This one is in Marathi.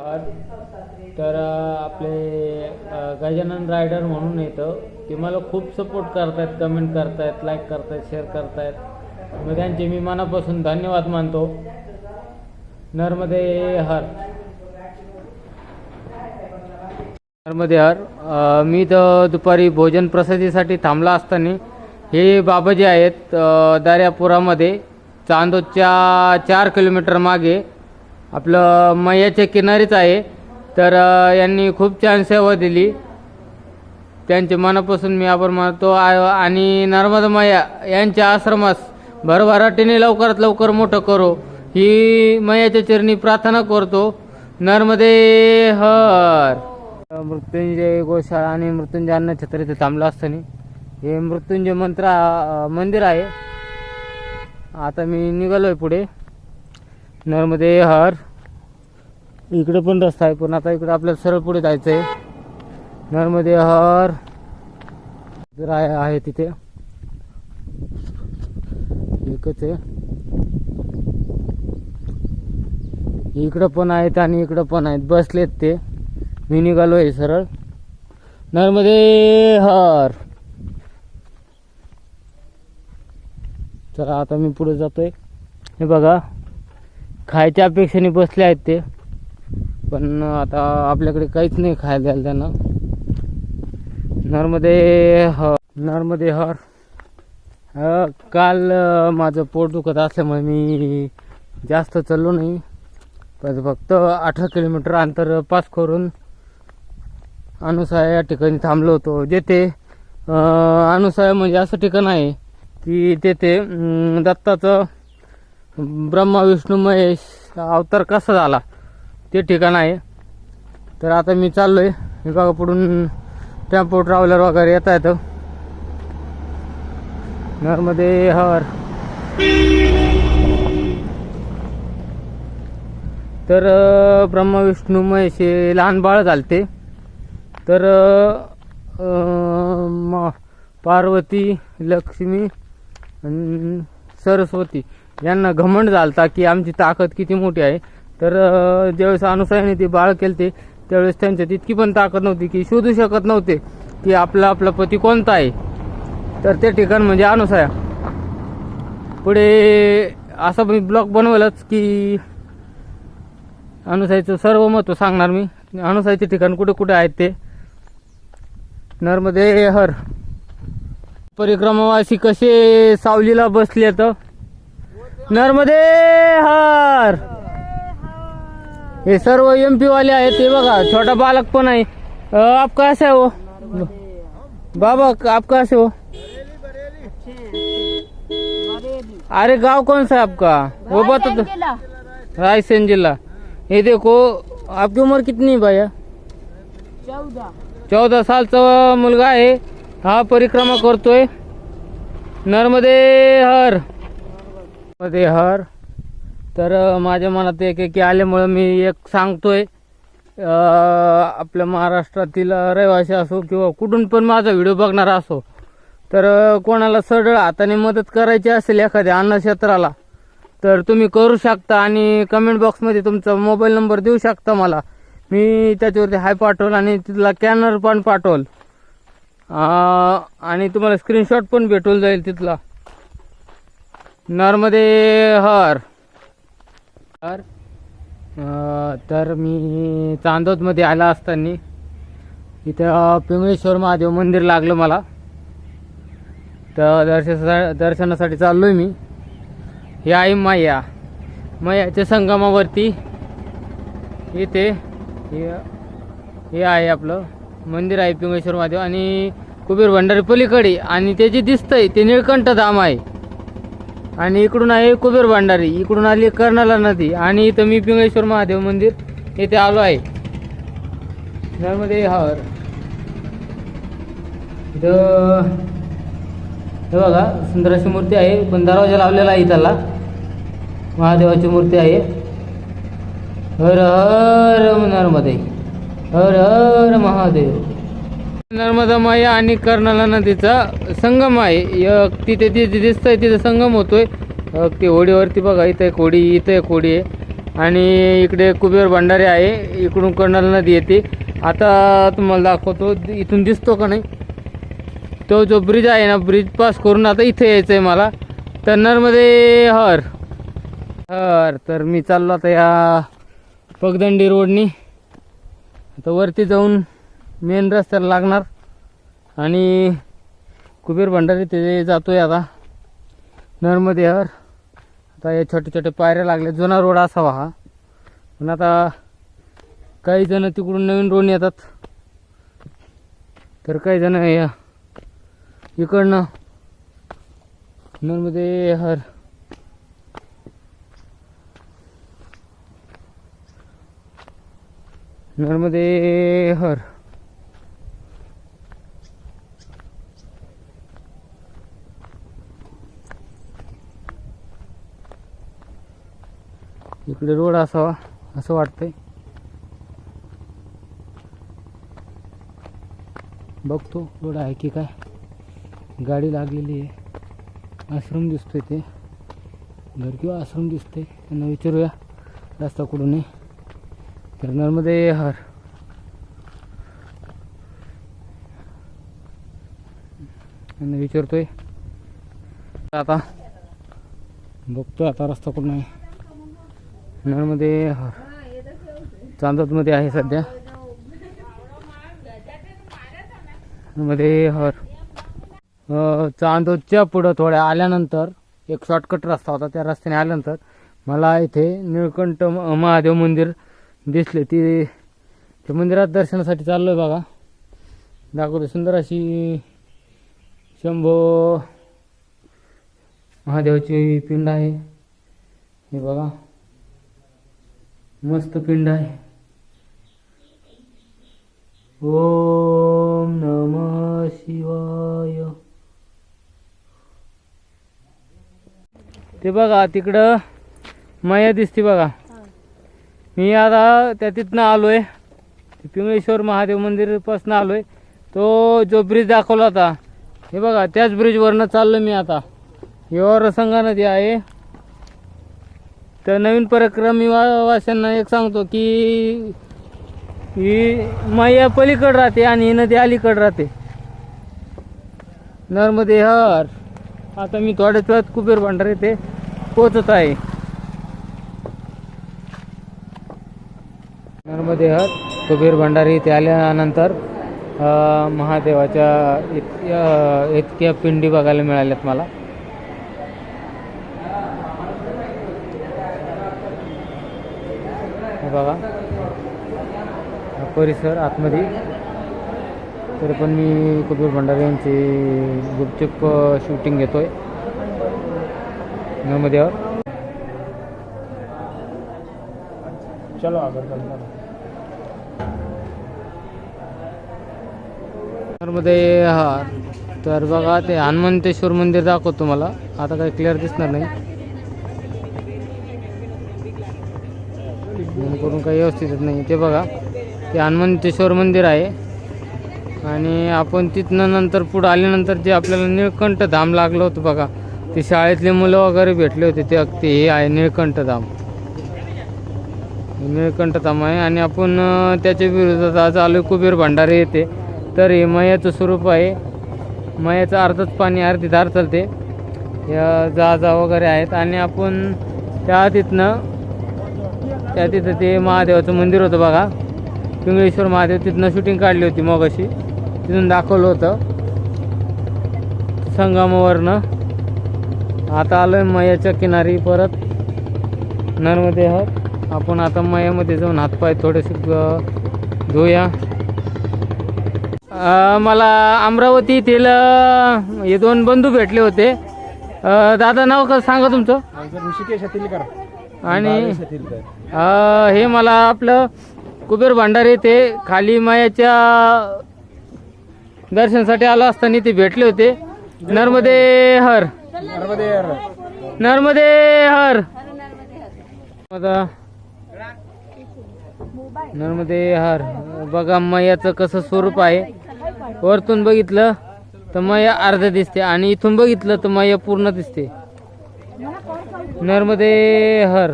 तर आपले गजानन रायडर म्हणून येतं. ते मला खूप सपोर्ट करतायत कमेंट करतायत लाईक करतायत शेअर करतायत. मग त्यांचे मी मनापासून धन्यवाद मानतो. नर्मदे हर. नर्मदे हर. मी तर दुपारी भोजन प्रसादीसाठी थांबला असताना हे बाबाजी आहेत दर्यापुरामध्ये चांदोदच्या चार किलोमीटर मागे आपलं मैयाच्या किनारीच आहे. तर यांनी खूप छान सेवा दिली. त्यांचे मनापासून मी आभार मानतो. आणि नर्मदा मैया यांच्या आश्रमास भरभराटीने लवकरात लवकर मोठं करो. ही मैयाच्या चरणी प्रार्थना करतो. नर्मदे हर. मृत्युंजय गोशाळा आणि मृत्युंजय अन्न छत्र इथे थांबलं असताना. हे मृत्युंजय मंत्र मंदिर आहे. आता मी निघालोय पुढे. नर्मदे हर. इकडे पण रस्ता आहे पण आता इकडे आपल्याला सरळ पुढे जायचं आहे नर्मदे हर. जर आहे आहे तिथे. एकच आहे. इकडं पण आहेत आणि इकडं पण आहेत. बसलेत ते. मी निघालो आहे सरळ. नर्मदे हर. चला आता मी पुढे जातोय. हे बघा. खायच्या अपेक्षेने बसले आहेत ते. पण आता आपल्याकडे काहीच नाही खायला द्यायला त्यांना नर्मदे ह नर्मदे हर. काल माझं पोट दुखत असल्यामुळे मी जास्त चाललो नाही. पण फक्त अठरा किलोमीटर अंतर पास करून अनुसाया या ठिकाणी थांबलो होतो. जेथे अनुसाया म्हणजे असं ठिकाण आहे की तेथे दत्ताचं ब्रह्मा विष्णू महेश अवतार कसा झाला? ते ठिकाण आहे. तर आता मी चाललोय. हे बघा पुढून टेम्पो ट्रॅव्हलर वगैरे येता येतं नर्मदे हर. तर ब्रह्मा विष्णू महेश हे लहान बाळ झालते. तर म- पार्वती लक्ष्मी सरस्वती. यांना घमंड झालता की आमची ताकद किती मोठी आहे. तर ज्यावेळेस अनुसायाने ते बाळ केलते त्यावेळेस त्यांच्या तितकी पण ताकद नव्हती की शोधू शकत नव्हते की आपला आपला पती कोणता आहे. तर ते ठिकाण म्हणजे अनुसाया. पुढे असा मी ब्लॉग बनवलाच की अनुसाईचं सर्व महत्त्व सांगणार मी. अनुसाईचे ठिकाण कुठे कुठे आहेत ते? नर्मदे हर. परिक्रमावासी कसे सावलीला बसले तर नर्मदे हर हे सर्व एम पी वाले आहेत ते बघा छोटा बालक पण आहे. आप कैसे हो? बाबा आप कैसे हो? अरे गांव कौन सा है आपका? वो बता तो रायसेन जिला ये देखो आपकी उम्र कितनी है भैया? चौदा. सालचा मुलगा आहे. हा परिक्रमा करतोय. नर्मदे हर मध्ये हर. तर माझ्या मनात एक एक आल्यामुळं मी एक सांगतोय. आपल्या महाराष्ट्रातील रहिवासी असो किंवा कुठून पण माझा व्हिडिओ बघणारा असो तर कोणाला सरळ हाताने मदत करायची असेल एखाद्या अन्नक्षेत्राला तर तुम्ही करू शकता आणि कमेंट बॉक्समध्ये तुमचा मोबाईल नंबर देऊ शकता मला. मी त्याच्यावरती हाय पाठवल आणि तिथला कॅनर पण पाठवल. आणि तुम्हाला स्क्रीनशॉट पण भेटून जाईल तिथला. नर्मदे हर. हर. तर मी चांदोदमध्ये आला असताना इथं पिंगळेश्वर महादेव मंदिर लागलं मला. तर दर्शना दर्शनासाठी चाललो आहे मी. हे आहे माया. मायाच्या संगमावरती इथे हे हे आहे आपलं मंदिर आहे पिंगळेश्वर महादेव आणि कुबेर भंडारी पलीकडे. आणि ते जे दिसतंय ते निळकंठ धाम आहे. आणि इकडून आहे कुबेर भांडारी. इकडून आली कर्णाला नदी. आणि इथं मी पिंगेश्वर महादेव मंदिर येथे आलो आहे. त्यामध्ये हर इथं हे बघा सुंदराची मूर्ती आहे. पण दरवाजा लावलेला आहे त्याला महादेवाची मूर्ती आहे. हर हर नर्मदे हर हर महादेव. नर्मदा माया आणि कर्नाला नदीचा संगम आहे. एक तिथे तिथे दिसतंय तिथे संगम होतोय. ते होडीवरती बघा इथं एक होडी इथं एक होडी आहे. आणि इकडे कुबेर भंडारे आहे. इकडून कर्नल नदी येते. आता तुम्हाला दाखवतो इथून दिसतो का नाही? तो जो ब्रिज आहे ना ब्रिज पास करून आता इथे यायचं आहे मला. तर नर्मदे हर. हर. तर मी चाललो आता या पगदंडी रोडनी आता वरती जाऊन मेन रस्त्याला लागणार. आणि कुबेर भंडारी ते जातोय आता. नर्मदे हर. आता हे छोटे छोटे पायऱ्या लागले. जुना रोड असावा हा. पण आता काही जण तिकडून नवीन रोड येतात तर काही जण या इकडनं नर्मदे हर. नर्मदे हर. इकडे रोड असावा असं वाटतंय. बघतो रोड आहे की काय? गाडी लागलेली आहे. आश्रम दिसतोय ते. घर किंवा आश्रम दिसतंय. त्यांना विचारूया. रस्ता कुठून आहे? तर नर्मदे हर. त्यांना विचारतोय. आता बघतोय आता रस्ता कुठून आहे. नळमध्ये हर चांदोदमध्ये आहे सध्या. मध्ये हर चांदोदच्या पुढं थोड्या आल्यानंतर एक शॉर्टकट रस्ता होता त्या रस्त्याने आल्यानंतर मला इथे निळकंठ महादेव मंदिर दिसले. ती त्या मंदिरात दर्शनासाठी चाललो आहे बघा. दाखवतो सुंदर अशी शंभो महादेवाची पिंड आहे. हे बघा. मस्त पिंड आहे. ओम नम शिवाय. ते बघा तिकडं माया दिसते बघा. मी आता त्या तिथनं आलोय. पिंगळेश्वर महादेव मंदिरपासून आलोय. तो जो ब्रिज दाखवला होता हे बघा त्याच ब्रिजवरनं चाललो मी आता. यावर संगा नदी आहे तर नवीन परक्रमी वा वाशांना एक सांगतो की ही मैया पलीकड राहते आणि ही नदी अलीकडं राहते. नर्मदे हर. आता मी थोड्याच वेळात कुबेर भांडार येथे पोचत आहे. नर्मदे हर कुबेर भंडारी इथे आल्यानंतर महादेवाच्या इतक्या इतक्या पिंडी बघायला मिळाल्यात मला. बघा परिसर आतमध्ये. तरी पण मी कुबेर भंडारे यांची गुपचूप शूटिंग घेतोय. नर्मदेवर चलो हैं नर्मदे हा. तर बघा ते हनुमंतेश्वर मंदिर दाखवतो मला आता काही क्लिअर दिसणार नाही. जेणेकरून करून काही व्यवस्थितच नाही. ते बघा ते हनुमंतेश्वर मंदिर आहे. आणि आपण तिथनं नंतर पुढं आल्यानंतर जे आपल्याला निळकंठ धाम लागलं होतं बघा ते शाळेतले मुलं वगैरे भेटले होते. ते अगदी हे आहे निळकंठ धाम. निळकंठ धाम आहे. आणि आपण त्याच्या विरोधात आज आलो कुबेर भंडारे येते तर हे मयाचं स्वरूप आहे. मयाचं अर्धच पाणी अर्धी धार चालते. या जहाजा वगैरे आहेत. आणि आपण त्या तिथनं त्या तिथं ते महादेवाचं मंदिर होतं बघा. पिंगळेश्वर महादेव तिथनं शूटिंग काढली होती मग अशी तिथून दाखवलं होतं. संगमावरनं. आता आलोय मयाच्या किनारी परत. नर्मदे आहोत आपण आता मयामध्ये जाऊन हातपाय थोडेसे धुया. मला अमरावती येथील हे दोन बंधू भेटले होते. दादा नाव कसं सांगा तुमचं? ऋषिकेश अतिलकर आणि अ, हे मला आपलं कुबेर भंडारे ते खाली मायाच्या दर्शनासाठी आलो असताना ते भेटले होते. नर्मदे हर. नर्मदे नर्मदे हर. आता नर्मदे हर. बघा मैयाचं कसं स्वरूप आहे. वरतून बघितलं तर मैया अर्ध दिसते आणि इथून बघितलं तर मैया पूर्ण दिसते. नर्मदे हर.